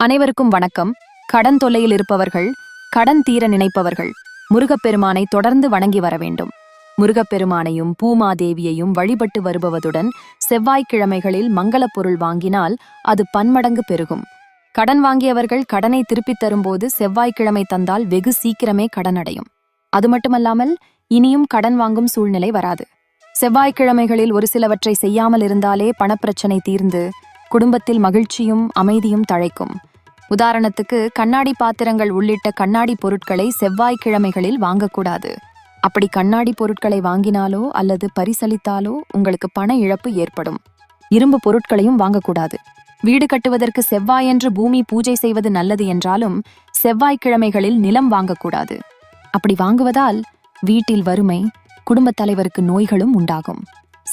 அனைவருக்கும் வணக்கம். கடன் தொல்லையில் இருப்பவர்கள் கடன் தீர நினைப்பவர்கள் முருகப்பெருமானை தொடர்ந்து வணங்கி வர வேண்டும். முருகப்பெருமானையும் பூமாதேவியையும் வழிபட்டு வருபவதுடன் செவ்வாய்க்கிழமைகளில் மங்களப் பொருள் வாங்கினால் அது பன்மடங்கு பெருகும். கடன் வாங்கியவர்கள் கடனை திருப்பித் தரும்போது செவ்வாய்க்கிழமை தந்தால் வெகு சீக்கிரமே கடன் அடையும் அது மட்டுமல்லாமல் இனியும் கடன் வாங்கும் சூழ்நிலை வராது. செவ்வாய்க்கிழமைகளில் ஒரு சிலவற்றை செய்யாமல் இருந்தாலே பணப்பிரச்சனை தீர்ந்து குடும்பத்தில் மகிழ்ச்சியும் அமைதியும் தழைக்கும். உதாரணத்துக்கு கண்ணாடி பாத்திரங்கள் உள்ளிட்ட கண்ணாடி பொருட்களை செவ்வாய்க்கிழமைகளில் வாங்கக்கூடாது. அப்படி கண்ணாடி பொருட்களை வாங்கினாலோ அல்லது பரிசளித்தாலோ உங்களுக்கு பண இழப்பு ஏற்படும். இரும்பு பொருட்களையும் வாங்கக்கூடாது. வீடு கட்டுவதற்கு செவ்வாயன்று பூமி பூஜை செய்வது நல்லது என்றாலும் செவ்வாய்க்கிழமைகளில் நிலம் வாங்கக்கூடாது. அப்படி வாங்குவதால் வீட்டில் வறுமை குடும்பத் தலைவருக்கு நோய்களும் உண்டாகும்.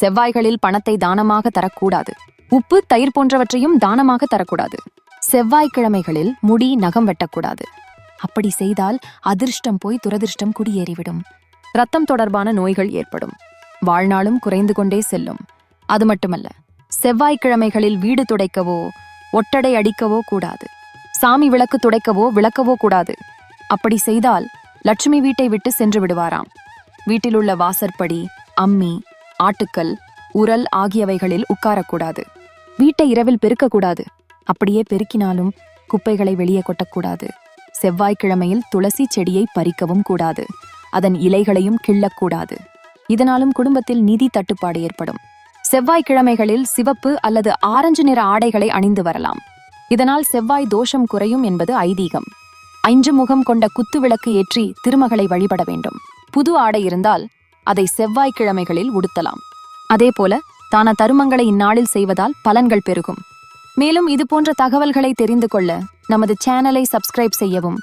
செவ்வாய்களில் பணத்தை தானமாக தரக்கூடாது. உப்பு தயிர் போன்றவற்றையும் தானமாக தரக்கூடாது. செவ்வாய்க்கிழமைகளில் முடி நகம் வெட்டக்கூடாது. அப்படி செய்தால் அதிர்ஷ்டம் போய் துரதிர்ஷ்டம் குடியேறிவிடும். ரத்தம் தொடர்பான நோய்கள் ஏற்படும். வாழ்நாளும் குறைந்து கொண்டே செல்லும். அது மட்டுமல்ல செவ்வாய்க்கிழமைகளில் வீடு துடைக்கவோ ஒட்டடை அடிக்கவோ கூடாது. சாமி விளக்கு துடைக்கவோ விளக்கவோ கூடாது. அப்படி செய்தால் லட்சுமி வீட்டை விட்டு சென்று விடுவாராம். வீட்டிலுள்ள வாசற்படி அம்மி ஆட்டுக்கல் உரல் ஆகியவைகளில் உட்காரக்கூடாது. வீட்டை இரவில் பெருக்கக்கூடாது. அப்படியே பெருக்கினாலும் குப்பைகளை வெளியே கொட்டக்கூடாது. செவ்வாய்க்கிழமையில் துளசி செடியை பறிக்கவும் கூடாது. அதன் இலைகளையும் கிள்ளக்கூடாது. இதனாலும் குடும்பத்தில் நிதி தட்டுப்பாடு ஏற்படும். செவ்வாய்க்கிழமைகளில் சிவப்பு அல்லது ஆரஞ்சு நிற ஆடைகளை அணிந்து வரலாம். இதனால் செவ்வாய் தோஷம் குறையும் என்பது ஐதீகம். ஐந்து முகம் கொண்ட குத்து விளக்கு ஏற்றி திருமகளை வழிபட வேண்டும். புது ஆடை இருந்தால் அதை செவ்வாய்க்கிழமைகளில் உடுத்தலாம். அதேபோல தான தருமங்களை இந்நாளில் செய்வதால் பலன்கள் பெருகும். மேலும் இது போன்ற தகவல்களை தெரிந்து கொள்ள நமது சேனலை சப்ஸ்கிரைப் செய்யவும்.